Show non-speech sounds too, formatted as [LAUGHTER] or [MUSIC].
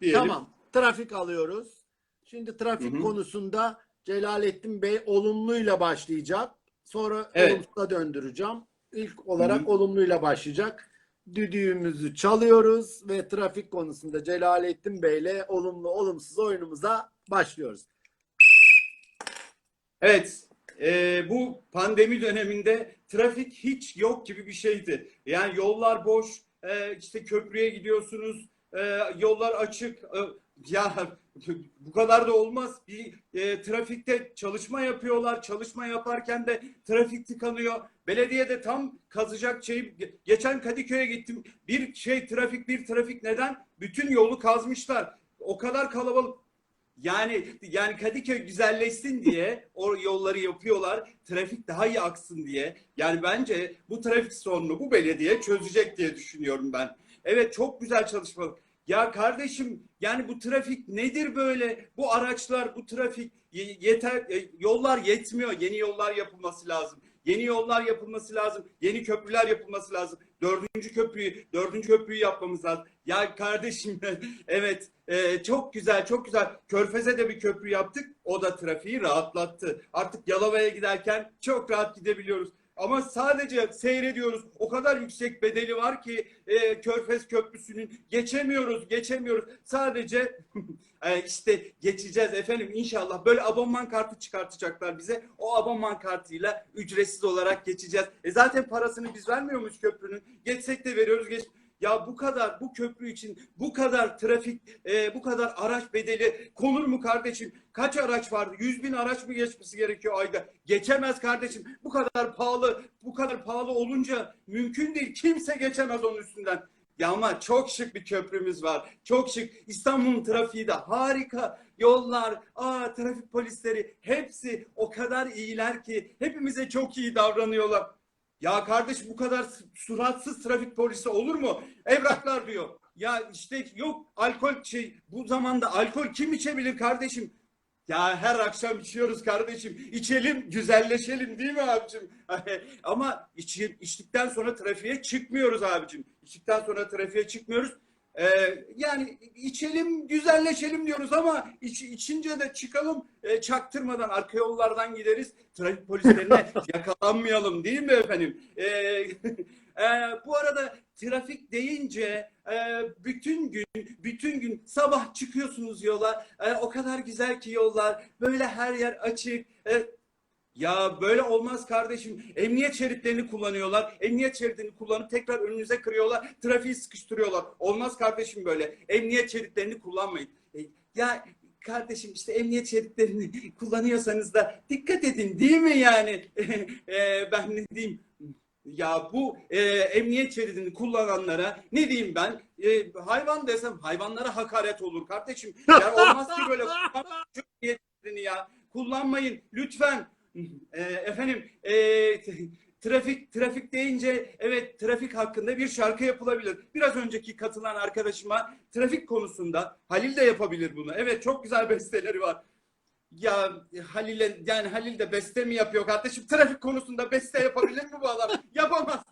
diyelim. Tamam. Trafik alıyoruz. Şimdi trafik Hı hı. konusunda Celalettin Bey olumluyla başlayacak. Sonra Evet. olumsuza döndüreceğim. İlk olarak Hı hı. olumluyla başlayacak. Düdüğümüzü çalıyoruz ve trafik konusunda Celalettin Bey'le olumlu olumsuz oyunumuza başlıyoruz. Evet, e, bu pandemi döneminde trafik hiç yok gibi bir şeydi. Yani yollar boş, e, işte köprüye gidiyorsunuz, e, yollar açık. E, ya [LAUGHS] bu kadar da olmaz. Bir e, trafikte çalışma yapıyorlar. Çalışma yaparken de trafik tıkanıyor. Belediye de tam kazacak şey. Geçen Kadıköy'e gittim. Bir şey trafik, bir trafik neden? Bütün yolu kazmışlar. O kadar kalabalık. Yani yani Kadıköy güzelleşsin diye o yolları yapıyorlar. Trafik daha iyi aksın diye. Yani bence bu trafik sorunu bu belediye çözecek diye düşünüyorum ben. Evet çok güzel çalışma. Ya kardeşim yani bu trafik nedir böyle? Bu araçlar, bu trafik ye- yeter e, yollar yetmiyor. Yeni yollar yapılması lazım. Yeni yollar yapılması lazım. Yeni köprüler yapılması lazım. Dördüncü köprüyü, dördüncü köprüyü yapmamız lazım. Ya kardeşim [LAUGHS] evet e, çok güzel çok güzel. Körfez'e de bir köprü yaptık. O da trafiği rahatlattı. Artık Yalova'ya giderken çok rahat gidebiliyoruz. Ama sadece seyrediyoruz. O kadar yüksek bedeli var ki e, Körfez Köprüsü'nün geçemiyoruz, geçemiyoruz. Sadece [LAUGHS] e, işte geçeceğiz efendim inşallah. Böyle abonman kartı çıkartacaklar bize. O abonman kartıyla ücretsiz olarak geçeceğiz. E zaten parasını biz vermiyor muyuz köprünün? Geçsek de veriyoruz, geç. Ya bu kadar bu köprü için bu kadar trafik e, bu kadar araç bedeli konur mu kardeşim? Kaç araç vardı? 100 bin araç mı geçmesi gerekiyor ayda? Geçemez kardeşim. Bu kadar pahalı bu kadar pahalı olunca mümkün değil. Kimse geçemez onun üstünden. Ya ama çok şık bir köprümüz var. Çok şık. İstanbul'un trafiği de harika. Yollar, aa trafik polisleri hepsi o kadar iyiler ki hepimize çok iyi davranıyorlar. Ya kardeş bu kadar suratsız trafik polisi olur mu? Evraklar diyor. Ya işte yok alkol şey bu zamanda alkol kim içebilir kardeşim? Ya her akşam içiyoruz kardeşim. İçelim, güzelleşelim değil mi abicim? [LAUGHS] Ama iç, içtikten sonra trafiğe çıkmıyoruz abicim. İçtikten sonra trafiğe çıkmıyoruz. Ee, yani içelim, güzelleşelim diyoruz ama iç, içince de çıkalım e, çaktırmadan arka yollardan gideriz. Trafik polislerine [LAUGHS] yakalanmayalım değil mi efendim? Ee, [LAUGHS] e, bu arada trafik deyince e, bütün gün bütün gün sabah çıkıyorsunuz yola. E, o kadar güzel ki yollar. Böyle her yer açık. E, ya böyle olmaz kardeşim. Emniyet şeritlerini kullanıyorlar. Emniyet şeridini kullanıp tekrar önünüze kırıyorlar. Trafiği sıkıştırıyorlar. Olmaz kardeşim böyle. Emniyet şeritlerini kullanmayın. E, ya kardeşim işte emniyet şeritlerini [LAUGHS] kullanıyorsanız da dikkat edin değil mi yani? [LAUGHS] E, ben ne diyeyim? Ya bu e, emniyet şeridini kullananlara ne diyeyim ben? E, hayvan desem hayvanlara hakaret olur kardeşim. Ya [LAUGHS] olmaz ki böyle kullanmayın ya. Kullanmayın lütfen. E, efendim e, trafik trafik deyince evet trafik hakkında bir şarkı yapılabilir. Biraz önceki katılan arkadaşıma trafik konusunda Halil de yapabilir bunu. Evet çok güzel [LAUGHS] besteleri var. Ya Halil'e yani Halil de beste mi yapıyor kardeşim? Trafik konusunda beste yapabilir mi bu adam? Yapamaz.